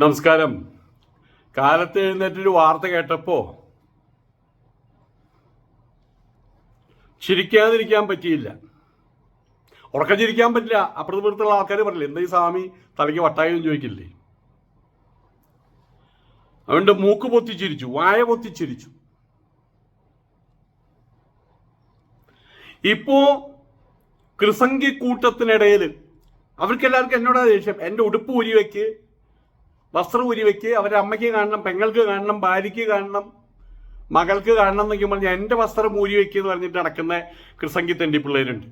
നമസ്കാരം. കാലത്ത് എഴുന്നേറ്റൊരു വാർത്ത കേട്ടപ്പോ ചിരിക്കാതിരിക്കാൻ പറ്റിയില്ല. ഉറക്കം ചിരിക്കാൻ പറ്റില്ല. അപ്പുറത്ത് പുറത്തുള്ള ആൾക്കാർ പറയില്ല എന്താ ഈ സ്വാമി തലയ്ക്ക് വട്ടായെന്ന് ചോദിക്കില്ലേ? അവന്റെ മൂക്ക് പൊത്തിച്ചിരിച്ചു വായ പൊത്തിച്ചിരിച്ചു ഇപ്പോ ക്രിസംഗി കൂട്ടത്തിനിടയിൽ അവർക്കെല്ലാവർക്കും എന്നോടാ ദേഷ്യം എന്റെ ഉടുപ്പ് വെക്ക് വസ്ത്രം ഊരി വെക്ക് അവരുടെ അമ്മയ്ക്ക് കാണണം പെങ്ങൾക്ക് കാണണം ഭാര്യയ്ക്ക് കാണണം മകൾക്ക് കാണണം എന്നൊക്കെ പറഞ്ഞാൽ എന്റെ വസ്ത്രം മൂരി വയ്ക്കുക എന്ന് പറഞ്ഞിട്ട് നടക്കുന്ന കൃസംഗി തെണ്ടി പിള്ളേരുണ്ട്.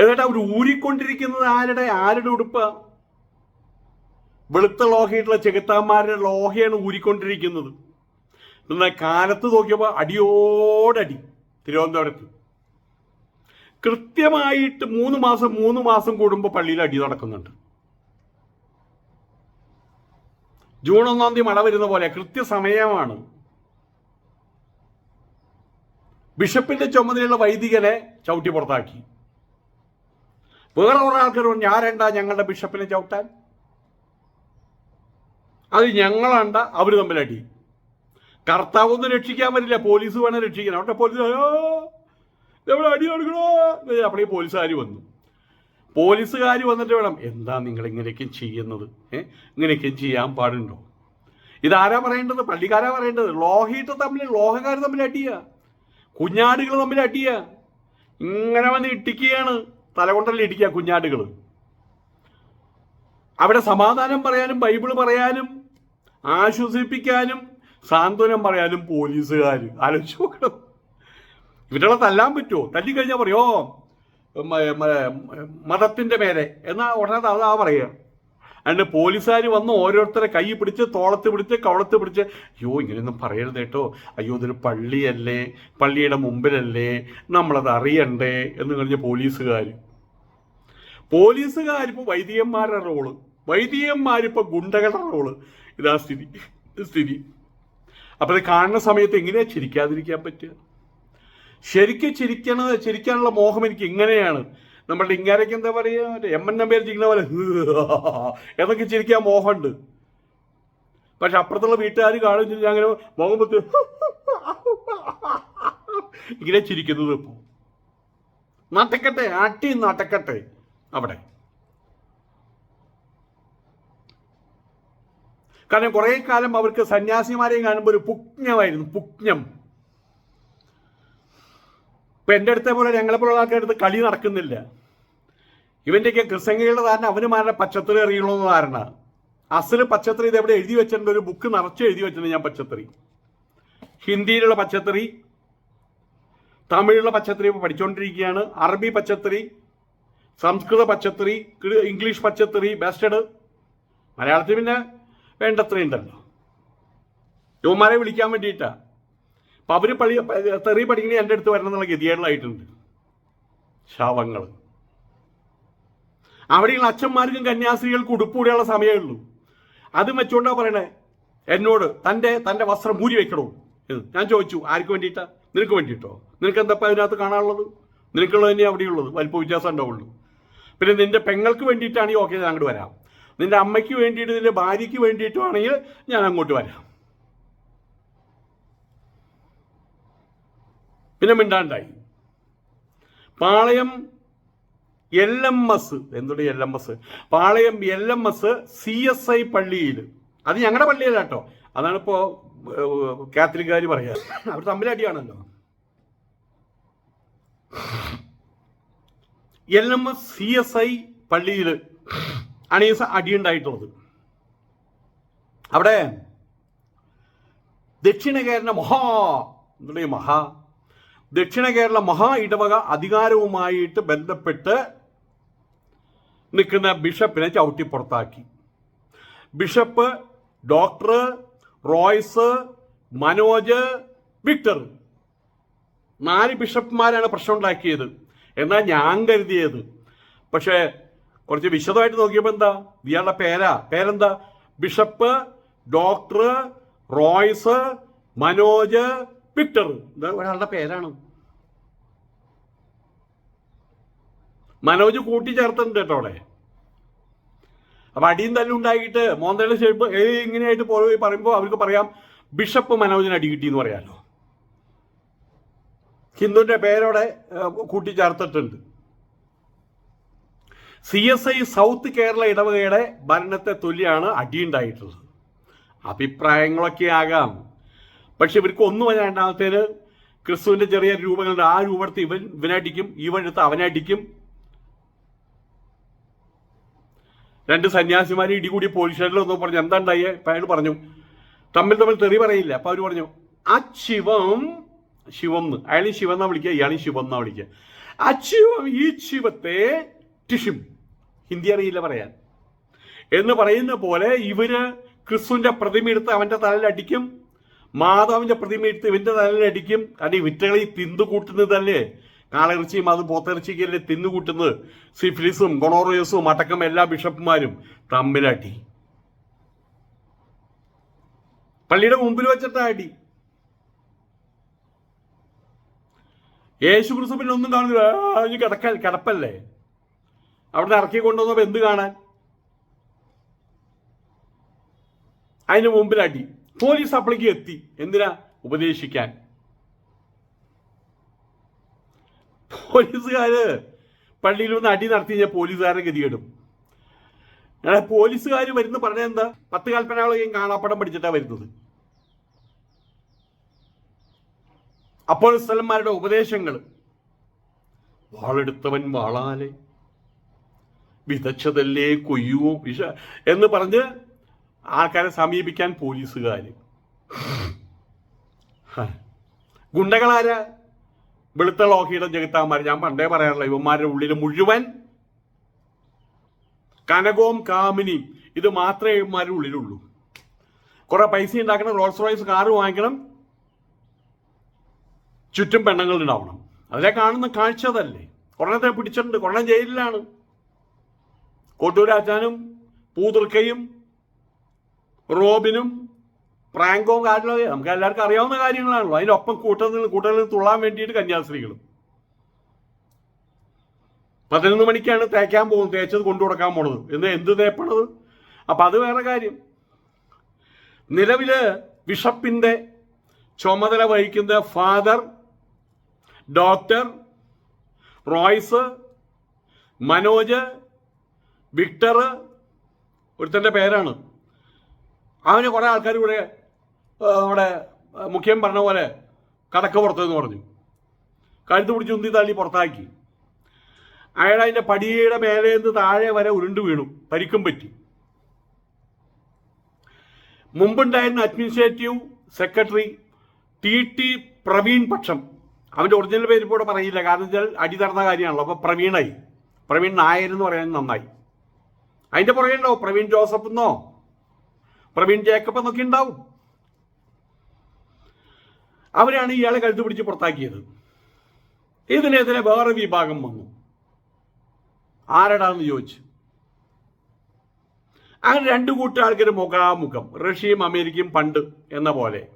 എന്നിട്ട് അവർ ഊരിക്കൊണ്ടിരിക്കുന്നത് ആരുടെ? ആരുടെ ഉടുപ്പ്? വെളുത്ത ലോഹയിട്ടുള്ള ചെകുത്താന്മാരുടെ ലോഹയാണ് ഊരിക്കൊണ്ടിരിക്കുന്നത്. എന്നാൽ കാലത്ത് നോക്കിയപ്പോൾ അടിയോടടി തിരുവനന്തപുരത്ത്. കൃത്യമായിട്ട് മൂന്ന് മാസം മൂന്ന് മാസം കൂടുമ്പോൾ പള്ളിയിൽ അടി നടക്കുന്നുണ്ട്. ജൂൺ ഒന്നാം തീയതി മഴ വരുന്ന പോലെ കൃത്യസമയമാണ്. ബിഷപ്പിന്റെ ചുമതലയുള്ള വൈദികനെ ചവിട്ടി പുറത്താക്കി. വേറെ കുറെ ആൾക്കാർ പറഞ്ഞു ഞാരണ്ട ഞങ്ങളുടെ ബിഷപ്പിനെ ചവിട്ടാൻ? അത് ഞങ്ങളണ്ട അവർ തമ്മിലടി. കർത്താവ് കർത്താവൊന്നും രക്ഷിക്കാൻ പറ്റില്ല പോലീസ് വേണം രക്ഷിക്കണം അവിടെ പോലീസ് ഇവിടെ അടി കൊടുക്കണോ? അപ്പോഴേ പോലീസുകാർ വന്നു. പോലീസുകാർ വന്നിട്ട് വേണം എന്താ നിങ്ങൾ ഇങ്ങനെയൊക്കെ ചെയ്യുന്നത്? ഏഹ് ഇങ്ങനെയൊക്കെ ചെയ്യാൻ പാടുണ്ടോ? ഇതാരാ പറയേണ്ടത്? പള്ളിക്കാരാ പറയേണ്ടത്? ലോഹിട്ട് തമ്മിൽ ലോഹക്കാർ തമ്മിൽ അടിയ. കുഞ്ഞാടുകൾ തമ്മിൽ അടിയ. ഇങ്ങനെ വന്ന് ഇട്ടിക്കുകയാണ് തലകൊണ്ടല്ലേ ഇടിക്കുക കുഞ്ഞാടുകൾ അവിടെ സമാധാനം പറയാനും ബൈബിൾ പറയാനും ആശ്വസിപ്പിക്കാനും സാന്ത്വനം പറയാനും പോലീസുകാർ ആലോചിച്ച് നോക്കണം. ഇവരുടെ തല്ലാൻ പറ്റുമോ? തല്ലിക്കഴിഞ്ഞാൽ പറയോ മതത്തിന്റെ മേലെ. എന്നാ ഉടനെ അതാ പറയുക. അതിന്റെ പോലീസുകാർ വന്ന് ഓരോരുത്തരെ കൈ പിടിച്ച് തോളത്ത് പിടിച്ച് കവളത്ത് പിടിച്ച് അയ്യോ ഇങ്ങനെയൊന്നും പറയരുത് കേട്ടോ. അയ്യോ ഇതൊരു പള്ളിയല്ലേ? പള്ളിയുടെ മുമ്പിലല്ലേ? നമ്മളത് അറിയണ്ടേ? എന്ന് കഴിഞ്ഞ പോലീസുകാർ പോലീസുകാരിപ്പോൾ വൈദികന്മാരുടെ റോൾ. വൈദികന്മാരിപ്പോൾ ഗുണ്ടകളുടെ റോൾ. ഇതാ സ്ഥിതി. സ്ഥിതി. അപ്പോൾ കാണുന്ന സമയത്ത് എങ്ങനെയാ ചിരിക്കാതിരിക്കാൻ പറ്റുക? ശരിക്കും ചിരിക്കണ ചിരിക്കാനുള്ള മോഹം എനിക്ക് ഇങ്ങനെയാണ്. നമ്മളുടെ ഇങ്ങാരയ്ക്ക് എന്താ പറയുക എം എൻ നമ്പേർ ചിരിക്കുന്ന പോലെ എന്നൊക്കെ ചിരിക്കാൻ മോഹമുണ്ട്. പക്ഷെ അപ്പുറത്തുള്ള വീട്ടുകാർ കാണും ചിരിച്ചാൽ അങ്ങനെ മോഹം പൊത്തി ഇങ്ങനെ ചിരിക്കുന്നത് ഇപ്പോൾ നടക്കട്ടെ ആട്ടി നടക്കട്ടെ അവിടെ. കാരണം കുറേ കാലം അവർക്ക് സന്യാസിമാരെയും കാണുമ്പോൾ ഒരു പുജ്ഞമായിരുന്നു പുജ്ഞം ഇപ്പൊ എന്റെ അടുത്ത പോലെ ഞങ്ങളെ പോലെ ആൾക്കാരുടെ കളി നടക്കുന്നില്ല. ഇവന്റെയൊക്കെ ക്രിസംഗികളുടെ ധാരണ അവനുമാരുടെ പച്ചത്തറി അറിയുള്ളൂ ധാരണ. അസൽ പച്ചത്തറി ഇത് എവിടെ എഴുതി വെച്ചിട്ടുണ്ട്? ഒരു ബുക്ക് നിറച്ച് എഴുതി വെച്ചിട്ടുണ്ട് ഞാൻ പച്ചത്തറി. ഹിന്ദിയിലുള്ള പച്ചത്തറി തമിഴിലുള്ള പച്ചത്തറി ഇപ്പോൾ പഠിച്ചുകൊണ്ടിരിക്കുകയാണ് അറബി പച്ചത്തറി സംസ്കൃത പച്ചത്തറി ഇംഗ്ലീഷ് പച്ചത്തറി ബെസ്റ്റഡ് മലയാളത്തിൽ പിന്നെ വേണ്ടത്രയുണ്ടല്ലോ. യുവമാരെ വിളിക്കാൻ വേണ്ടിയിട്ടാ. അപ്പം അവർ പഴി തെറി പഠിക്കണേ എന്റെ അടുത്ത് വരണം എന്നുള്ള ഗതികേടിലായിട്ടുണ്ട്. ശവങ്ങൾ അവിടെയുള്ള അച്ഛന്മാർക്കും കന്യാസ്ത്രീകൾക്ക് ഉടുപ്പൂടെയുള്ള സമയമേ ഉള്ളൂ. അത് വെച്ചുകൊണ്ടാ പറയണേ എന്നോട് തന്റെ തന്റെ വസ്ത്രം മൂരി വെക്കണോ? ഞാൻ ചോദിച്ചു ആർക്ക് വേണ്ടിയിട്ടാ? നിനക്ക് വേണ്ടിയിട്ടോ? നിനക്ക് എന്താ ഇപ്പം അതിനകത്ത് കാണാനുള്ളത്? നിനക്കുള്ളത് തന്നെ അവിടെയുള്ളത് വലിപ്പ വ്യത്യാസം ഉണ്ടാവുള്ളൂ. പിന്നെ നിന്റെ പെങ്ങൾക്ക് വേണ്ടിയിട്ടാണെങ്കിൽ ഓക്കെ ഞാൻ അങ്ങോട്ട് വരാം. നിന്റെ അമ്മയ്ക്ക് വേണ്ടിയിട്ട് നിന്റെ ഭാര്യയ്ക്ക് വേണ്ടിയിട്ടുമാണെങ്കിൽ ഞാൻ അങ്ങോട്ട് വരാം. പിന്നെ മിണ്ടാണ്ടായി. Palayam L M S എന്തുടേ L M S? Palayam L M S C S I പള്ളിയിൽ. അത് ഞങ്ങളുടെ പള്ളിയല്ല കേട്ടോ. അതാണ് ഇപ്പോ കാത്തലിക്കാർ പറയാ. അവർ തമ്മിലടിയാണല്ലോ L M S C S I പള്ളിയിൽ ആണ് ഈ അടിയുണ്ടായിട്ടുള്ളത്. അവിടെ ദക്ഷിണ കേരള മഹാ എന്തുണ്ട് മഹാ ദക്ഷിണ കേരള മഹാ ഇടവക അധികാരവുമായിട്ട് ബന്ധപ്പെട്ട് നിൽക്കുന്ന ബിഷപ്പിനെ ചവിട്ടി പുറത്താക്കി. Bishop doctor Royce Manoj Victor. നാല് ബിഷപ്പ്മാരാണ് പ്രശ്നം ഉണ്ടാക്കിയത് എന്നാൽ ഞാൻ കരുതിയത്. പക്ഷേ കുറച്ച് വിശദമായിട്ട് നോക്കിയപ്പോൾ എന്താ? ഇയാളുടെ പേരാ. പേരെന്താ? Bishop doctor Royce Manoj Victor. ഒരാളുടെ പേരാണ്. മനോജ് കൂട്ടിച്ചേർത്തിട്ടുണ്ട് കേട്ടോ അവിടെ. അപ്പൊ അടിയും തല്ലും ഉണ്ടായിട്ട് മോന്തയുടെ ഷേപ്പ് ഇങ്ങനെയായിട്ട് പോയി പറയുമ്പോൾ അവർക്ക് പറയാം ബിഷപ്പ് മനോജിന് അടി കിട്ടി എന്ന് പറയാമല്ലോ ഹിന്ദുവിന്റെ പേരോടെ കൂട്ടിച്ചേർത്തിട്ടുണ്ട്. C S I South Kerala ഇടവകയുടെ ഭരണത്തെ തുല്യാണ് അടിയുണ്ടായിട്ടുള്ളത്. അഭിപ്രായങ്ങളൊക്കെ ആകാം. പക്ഷെ ഇവർക്ക് ഒന്നും രണ്ടാമത്തേന് ക്രിസ്തുവിന്റെ ചെറിയ രൂപങ്ങളുണ്ട് ആ രൂപത്തിൽ ഇവൻ ഇവനടിക്കും ഇവനെടുത്ത് അവനടിക്കും. രണ്ട് സന്യാസിമാർ ഇടികൂടി പോലീസ് സ്റ്റേഷനിൽ ഒന്നും പറഞ്ഞു എന്താണ്ടായി അപ്പൊ അയാൾ പറഞ്ഞു തമ്മിൽ തമ്മിൽ തെറി പറയില്ല? അപ്പൊ അവർ പറഞ്ഞു ആ ശിവം ശിവം അയാളെ ശിവം എന്നാ വിളിക്കുക? ഇയാൾ ശിവം എന്നാ വിളിക്കുക? ആ ശിവം ഈ ശിവത്തെ ടിഷിം ഹിന്ദി അറിയില്ല പറയാൻ. എന്ന് പറയുന്ന പോലെ ഇവർ ക്രിസ്തുവിന്റെ പ്രതിമ എടുത്ത് അവന്റെ തലയിൽ അടിക്കും. മാതാവിന്റെ പ്രതിമയിട്ട് ഇവന്റെ തലയിൽ അടിക്കും. ഈ വിറ്റകളി തിന്നു. കാളിറച്ചിയും അത് പോത്തിറച്ചിക്കല്ലേ തിന്നു കൂട്ടുന്നത് സിഫിലിസും ഗൊണോറിയസും അടക്കം എല്ലാ ബിഷപ്പുമാരും തമ്മിലടി. പള്ളിയുടെ മുമ്പിൽ വെച്ചിട്ടാ അടി. യേശു ക്രിസ്തു പിന്നെ ഒന്നും ഇനി കിടക്ക കിടപ്പല്ലേ? അവിടെ ഇറക്കി കൊണ്ടുവന്നപ്പോ എന്ത് കാണാൻ? അതിന് മുമ്പിൽ അടി പോലീസ് അപ്പളേക്ക് എത്തി. എന്തിനാ? ഉപദേശിക്കാൻ. പോലീസുകാര് പള്ളിയിൽ വന്ന് അടി നടത്തി കഴിഞ്ഞാൽ പോലീസുകാരെ ഗതികേടും. എടാ പോലീസുകാർ വരുന്ന പറഞ്ഞ എന്താ? പത്ത് കൽപ്പനകളെയും കാണാപ്പടം പഠിച്ചിട്ടാ വരുന്നത്. അപ്പോൾ സ്ഥലന്മാരുടെ ഉപദേശങ്ങൾ വാളെടുത്തവൻ വാളാലെ. വിതച്ചതല്ലേ കൊയ്യുവോ വിഷ എന്ന് പറഞ്ഞ് ആൾക്കാരെ സമീപിക്കാൻ പോലീസുകാർ ഗുണ്ടകളാരാ? വെളുത്ത ലോഹിയുടെ ജഗത്താന്മാർ ഞാൻ പണ്ടേ പറയാറില്ല ഇവന്മാരുടെ ഉള്ളിൽ മുഴുവൻ കനകവും കാമിനിയും. ഇത് മാത്രമേ ഇവന്മാരുടെ ഉള്ളിലുള്ളൂ. കുറെ പൈസ ഉണ്ടാക്കണം റോൾസ് റോയ്സ് കാറ് വാങ്ങിക്കണം. ചുറ്റും പെണ്ണുങ്ങൾ ഉണ്ടാവണം. അതിലെ കാണുന്ന കാഴ്ച അതല്ലേ. കൊറണത്തെ പിടിച്ചിട്ടുണ്ട്. കൊറണ ജയിലിലാണ്. കോട്ടൂരാച്ചാനും പൂതൃക്കയും റോബിനും പ്രാങ്കോ കാര്യങ്ങളൊക്കെ നമുക്ക് എല്ലാവർക്കും അറിയാവുന്ന കാര്യങ്ങളാണല്ലോ. അതിനൊപ്പം കൂട്ടത്തിൽ കൂട്ടത്തിൽ തുള്ളാൻ വേണ്ടിയിട്ട് കന്യാസ്ത്രീകളും. പതിനൊന്ന് മണിക്കാണ് തേക്കാൻ പോകുന്നത്. തേച്ചത് കൊണ്ടു കൊടുക്കാൻ പോണത്. എന്ന് എന്ത് തേപ്പണത്? അപ്പൊ അത് വേറെ കാര്യം. നിലവിൽ ബിഷപ്പിന്റെ ചുമതല വഹിക്കുന്ന father doctor Royce Manoj Victor ഒരുത്തന്റെ പേരാണ്. അവന് കുറേ ആൾക്കാർ ഇവിടെ നമ്മുടെ മുഖ്യം പറഞ്ഞ പോലെ കടക്ക് പുറത്തെന്ന് പറഞ്ഞു. കഴുത്ത് പിടിച്ച് ഉന്തി തള്ളി പുറത്താക്കി. അയാൾ അതിന്റെ പടിയുടെ മേലെ നിന്ന് താഴെ വരെ ഉരുണ്ടു വീണു. പരിക്കും പറ്റി. മുമ്പുണ്ടായിരുന്ന administrative secretary T T Praveen പക്ഷം അവന്റെ ഒറിജിനൽ പേര് ഇപ്പോൾ പറയില്ല. കാരണം വെച്ചാൽ അടി തടന്ന കാര്യമാണല്ലോ. അപ്പോൾ പ്രവീണായി. പ്രവീൺ നായർ എന്ന് പറയാൻ നന്നായി. അതിന്റെ പുറകെ ഉണ്ടോ? പ്രവീൺ ജോസഫ് എന്നോ? പ്രവീൺ ജേക്കബ് എന്നൊക്കെ ഉണ്ടാവും. അവരാണ് ഇയാളെ കഴുത്ത് പിടിച്ച് പുറത്താക്കിയത് ഇതിനെതിരെ വേറെ വിഭാഗം വന്നു. ആരടാന്ന് ചോദിച്ചു. അങ്ങനെ രണ്ടു കൂട്ടം മുഖാമുഖം റഷ്യയും അമേരിക്കയും പണ്ട് എന്ന പോലെ.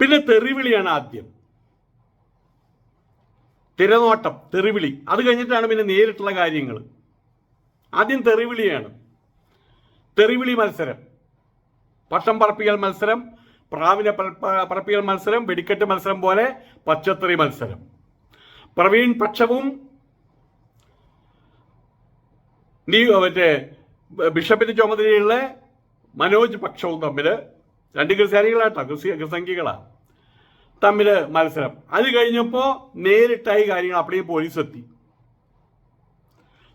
പിന്നെ തെറിവിളിയാണ് ആദ്യം. തിരനോട്ടം തെറിവിളി. അത് കഴിഞ്ഞിട്ടാണ് പിന്നെ നേരിട്ടുള്ള കാര്യങ്ങൾ ആദ്യം തെറിവിളിയാണ്. തെറിവിളി മത്സരം. പട്ടം പറപ്പിക്കൽ മത്സരം പ്രാവിനെ പറപ്പിക്കൽ മത്സരം വെടിക്കെട്ട് മത്സരം പോലെ പച്ചത്തെറി മത്സരം. പ്രവീൺ പക്ഷവും നീ മറ്റേ ബിഷപ്പിന്റെ ചുമതലയുള്ള മനോജ് പക്ഷവും തമ്മിൽ രണ്ട് ക്രിസ്ത്യാനികളാട്ടോ ക്രിസ്തി ക്രിസംഖികളാ തമ്മിൽ മത്സരം. അത് കഴിഞ്ഞപ്പോ നേരിട്ടായി കാര്യങ്ങൾ അപ്പോഴേ പോലീസ് എത്തി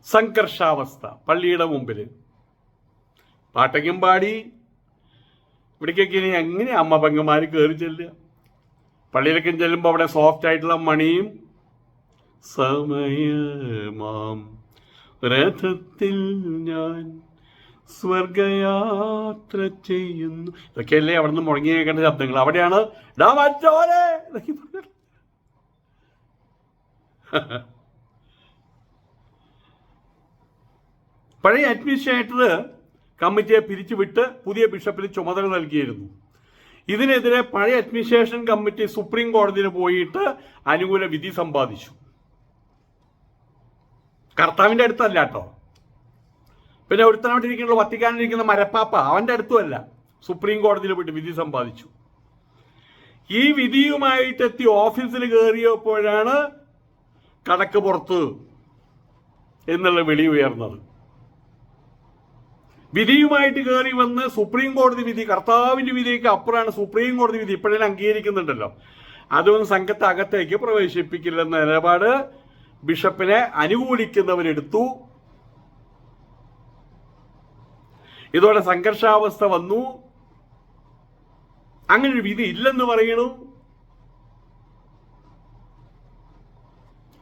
സംഘർഷാവസ്ഥ പള്ളിയുടെ മുമ്പിൽ പാട്ടയ്ക്കും പാടി. ഇവിടേക്കൊക്കെ ഇനി എങ്ങനെ അമ്മ പെങ്ങന്മാർ കയറി ചെല്ലുക? പള്ളിയിലൊക്കെ ചെല്ലുമ്പോൾ അവിടെ സോഫ്റ്റ് ആയിട്ടുള്ള മണിയും സമയമാം. രഥത്തിൽ ഞാൻ സ്വർഗയാത്ര ചെയ്യുന്നു. ഇതൊക്കെയല്ലേ അവിടെ നിന്ന് മുഴങ്ങി കേൾക്കേണ്ട ശബ്ദങ്ങൾ. അവിടെയാണ് ഡാ പറഞ്ഞിട്ട്. പഴയ അഡ്മിനിസ്ട്രേറ്റർ കമ്മിറ്റിയെ പിരിച്ചുവിട്ട് പുതിയ ബിഷപ്പിന് ചുമതല നൽകിയിരുന്നു. ഇതിനെതിരെ പഴയ അഡ്മിനിസ്ട്രേഷൻ കമ്മിറ്റി സുപ്രീം കോടതിയിൽ പോയിട്ട് അനുകൂല വിധി സമ്പാദിച്ചു. കർത്താവിന്റെ അടുത്തല്ല കേട്ടോ. പിന്നെ ഒരുത്തനോട്ടിരിക്കുന്ന വത്തിക്കാനിരിക്കുന്ന മരപ്പാപ്പ അവന്റെ അടുത്തുമല്ല. സുപ്രീം കോടതിയിൽ പോയിട്ട് വിധി സമ്പാദിച്ചു. ഈ വിധിയുമായിട്ടെത്തി ഓഫീസിൽ കയറിയപ്പോഴാണ് കണക്ക് പുറത്ത് എന്നുള്ള വിളി ഉയർന്നത്. വിധിയുമായിട്ട് കയറി വന്ന് സുപ്രീം കോടതി വിധി കർത്താവിന്റെ വിധിക്ക് അപ്പുറമാണ് സുപ്രീം കോടതി വിധി ഇപ്പോഴേ അംഗീകരിക്കുന്നുണ്ടല്ലോ. അതൊന്നും സംഘത്തെ അകത്തേക്ക് പ്രവേശിപ്പിക്കില്ലെന്ന നിലപാട് ബിഷപ്പിനെ അനുകൂലിക്കുന്നവരെടുത്തു. ഇതോടെ സംഘർഷാവസ്ഥ വന്നു. അങ്ങനെ ഒരു വിധി ഇല്ലെന്ന് പറയണു.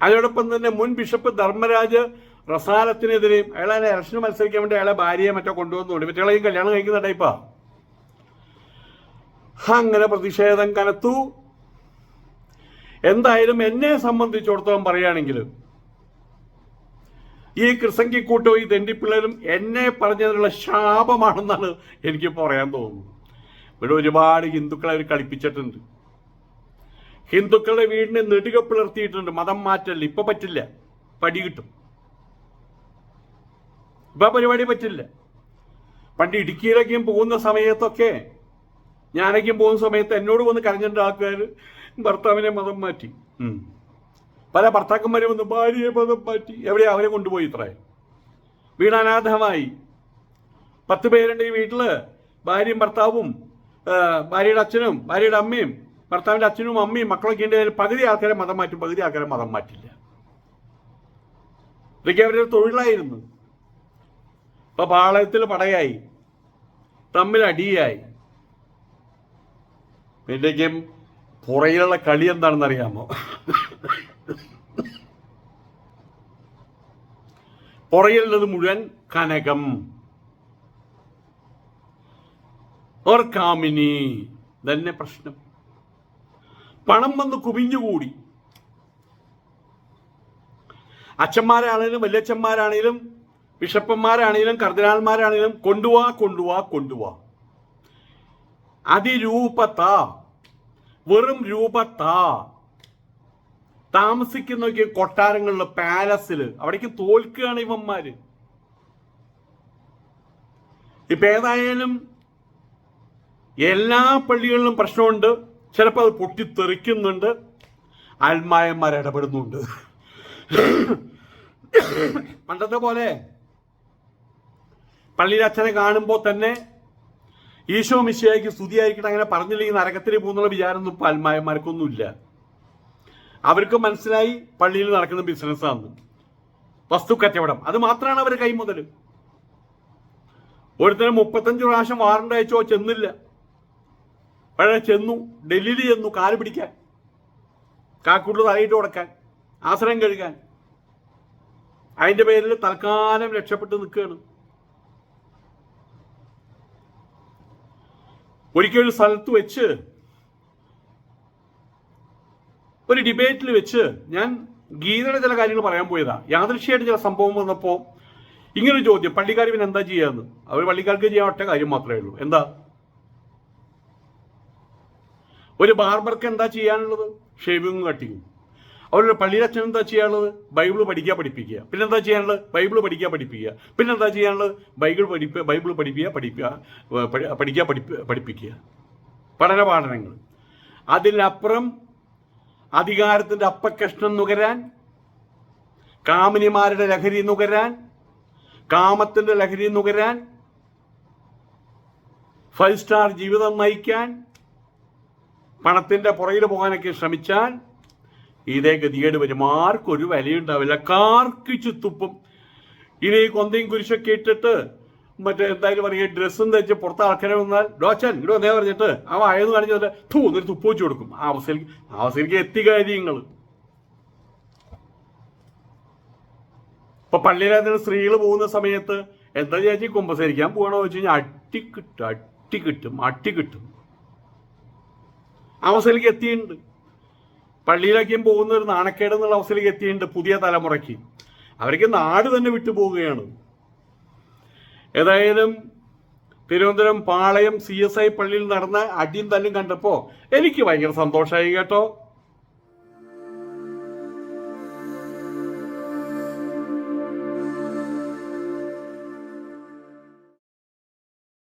അതോടൊപ്പം തന്നെ മുൻ ബിഷപ്പ് ധർമ്മരാജ് റസാലത്തിനെതിരെയും അയാളെ ഇലക്ഷന് മത്സരിക്കാൻ വേണ്ടി അയാളെ ഭാര്യയെ മറ്റോ കൊണ്ടുവന്നുണ്ട് മറ്റേളെയും കല്യാണം കഴിക്കുന്ന ടൈപ്പാ. അങ്ങനെ പ്രതിഷേധം കനത്തു. എന്തായാലും എന്നെ സംബന്ധിച്ചിടത്തോളം പറയുകയാണെങ്കിൽ ഈ ക്രിസംഗിക്കൂട്ടോ ഈ തെണ്ടിപ്പിള്ളേരും എന്നെ പറഞ്ഞതിനുള്ള ശാപമാണെന്നാണ് എനിക്ക് പറയാൻ തോന്നുന്നത്. ഇവിടെ ഒരുപാട് ഹിന്ദുക്കളെ അവർ കളിപ്പിച്ചിട്ടുണ്ട്. ഹിന്ദുക്കളുടെ വീടിനെ നെടുക പിളർത്തിയിട്ടുണ്ട് മതം മാറ്റല്ല. ഇപ്പൊ പറ്റില്ല. പടി കിട്ടും. ഇപ്പൊ ആ പരിപാടി പറ്റില്ല. പണ്ട് ഇടുക്കിയിലേക്കും പോകുന്ന സമയത്തൊക്കെ ഞാനേക്കും പോകുന്ന സമയത്ത് എന്നോട് വന്ന് കരഞ്ഞിട്ട് ആൾക്കാർ ഭർത്താവിനെ മതം മാറ്റി. പല ഭർത്താക്കന്മാരെ വന്ന് ഭാര്യയെ മതം മാറ്റി. എവിടെ അവരെ കൊണ്ടുപോയി ഇത്രേ? വീട് അനാഥമായി പത്ത് പേരുണ്ട് ഈ വീട്ടിൽ. ഭാര്യയും ഭർത്താവും ഭാര്യയുടെ അച്ഛനും ഭാര്യയുടെ അമ്മയും ഭർത്താവിന്റെ അച്ഛനും അമ്മയും മക്കളൊക്കെ ഉണ്ടെങ്കിൽ പകുതി ആൾക്കാരെ മതം മാറ്റും പകുതി ആൾക്കാരെ മതം മാറ്റില്ല. ഇതൊക്കെ അവരുടെ തൊഴിലായിരുന്നു. ഇപ്പൊ പാളയത്തിൽ പടയായി. തമ്മിൽ അടിയായി. പിന്നേക്കും പുറയിലുള്ള കളി എന്താണെന്ന് അറിയാമോ? പുറയിലുള്ളത് മുഴുവൻ കനകം. ഓർ കാമിനി. തന്നെ പ്രശ്നം. പണം വന്ന് കുമിഞ്ഞുകൂടി. അച്ഛന്മാരാണേലും വല്യച്ഛന്മാരാണേലും ബിഷപ്പന്മാരാണേലും കർദിനാൾമാരാണെങ്കിലും കൊണ്ടുവാ കൊണ്ടുവാ കൊണ്ടുവാ. അതിരൂപത വെറും രൂപത. താമസിക്കുന്നൊക്കെ കൊട്ടാരങ്ങളിൽ പാലസിൽ അവിടേക്ക് തോൽക്കുകയാണ് ഇവന്മാര്. ഇപ്പൊ ഏതായാലും എല്ലാ പള്ളികളിലും പ്രശ്നമുണ്ട്. ചിലപ്പോൾ അത് പൊട്ടിത്തെറിക്കുന്നുണ്ട്. ആത്മായന്മാർ ഇടപെടുന്നുണ്ട്. പണ്ടത്തെ പോലെ പള്ളിയിൽ അച്ഛനെ കാണുമ്പോൾ തന്നെ ഈശോ മിശിയായിക്ക് സ്തുതിയായിരിക്കട്ടെ അങ്ങനെ പറഞ്ഞില്ലെങ്കിൽ നരകത്തിൽ പോകുന്നുള്ള വിചാരമൊന്നും ഇപ്പം ആത്മായന്മാർക്കൊന്നുമില്ല അവർക്ക് മനസ്സിലായി പള്ളിയിൽ നടക്കുന്ന ബിസിനസ്സാണ് വസ്തു കച്ചവടം. അത് മാത്രമാണ് അവർ കൈമുതൽ ഒരുത്തരം മുപ്പത്തഞ്ച് പ്രാവശ്യം വാറണ്ട് അയച്ചോ ചെന്നില്ല. പഴയ ചെന്നു ഡൽഹിയിൽ ചെന്നു കാൽ പിടിക്കാൻ. കാക്കൂട്ടിൽ തലയിട്ട് കൊടുക്കാൻ ആശ്രയം കഴുകാൻ. അതിന്റെ പേരിൽ തൽക്കാലം രക്ഷപ്പെട്ട് നിൽക്കുകയാണ്. ഒരിക്കൽ ഒരു സ്ഥലത്ത് വെച്ച് ഒരു ഡിബേറ്റിൽ വെച്ച് ഞാൻ ഗീതയുടെ ചില കാര്യങ്ങൾ പറയാൻ പോയതാ. യാദൃശ്യമായിട്ട് ചില സംഭവം വന്നപ്പോൾ ഇങ്ങനൊരു ചോദ്യം പള്ളിക്കാർ പിന്നെ എന്താ ചെയ്യാന്ന്? അവർ പള്ളിക്കാർക്ക് ചെയ്യാൻ ഒറ്റ കാര്യം മാത്രമേ ഉള്ളൂ. എന്താ? ഒരു ബാർബർക്ക് എന്താ ചെയ്യാനുള്ളത്? ഷേവിങ്ങും കട്ടിങ്ങും. അവരുടെ പള്ളിയിൽ അച്ഛൻ എന്താ ചെയ്യാനുള്ളത്? ബൈബിൾ പഠിക്കുക പഠിപ്പിക്കുക. പിന്നെന്താ ചെയ്യാനുള്ളത്? ബൈബിൾ പഠിക്കുക പഠിപ്പിക്കുക. പിന്നെന്താ ചെയ്യാനുള്ളത്? ബൈബിൾ പഠിപ്പ ബൈബിൾ പഠിപ്പിക്കുക പഠിപ്പിക്കുക പഠിക്കുക പഠിപ്പി പഠിപ്പിക്കുക. പഠന പാഠനങ്ങൾ. അതിനപ്പുറം അധികാരത്തിന്റെ അപ്പക്കഷ്ണം നുകരാൻ കാമിനിമാരുടെ ലഹരി നുകരാൻ കാമത്തിന്റെ ലഹരി നുകരാൻ ഫൈവ് സ്റ്റാർ ജീവിതം നയിക്കാൻ പണത്തിന്റെ പുറകിൽ പോകാനൊക്കെ ശ്രമിച്ചാൽ ഇതേ ഗതികേട് വരും. ആർക്കും ഒരു വിലയുണ്ടാവില്ല. കാർക്കിച്ചു തുപ്പും. ഇനി കൊന്തയും കുരിശൊക്കെ ഇട്ടിട്ട് മറ്റേ എന്തായാലും പറയുക ഡ്രസ്സും തയ്ച്ച് പുറത്ത് ആൾക്കാരെ വന്നാൽ ഡോച്ചൻ ഇവിടെ വന്നേ പറഞ്ഞിട്ട് അവ ആയെന്ന് കാണിച്ചിട്ട് തൂ എന്നൊരു തുപ്പ് വെച്ച് കൊടുക്കും. ആ അവസരക്ക് അവസരക്ക് എത്തി കാര്യങ്ങൾ. ഇപ്പൊ പള്ളിയിലായിരുന്ന സ്ത്രീകൾ പോകുന്ന സമയത്ത് എന്താ ചേച്ചി കുമ്പസരിക്കാൻ പോകണോ വെച്ച് കഴിഞ്ഞാൽ അട്ടിക്കിട്ടും അട്ടിക്കിട്ടും അട്ടിക്കിട്ടും. അവസ്ഥയിലേക്ക് എത്തിയിട്ടുണ്ട്. പള്ളിയിലേക്കും പോകുന്ന ഒരു നാണക്കേട് എന്നുള്ള അവസ്ഥയിലേക്ക് എത്തിയിട്ടുണ്ട് പുതിയ തലമുറയ്ക്ക്. അവർക്ക് നാട് തന്നെ വിട്ടു പോവുകയാണ്. ഏതായാലും Thiruvananthapuram Palayam C S I പള്ളിയിൽ നടന്ന അടിയും തല്ലും കണ്ടപ്പോൾ എനിക്ക് ഭയങ്കര സന്തോഷമായി കേട്ടോ.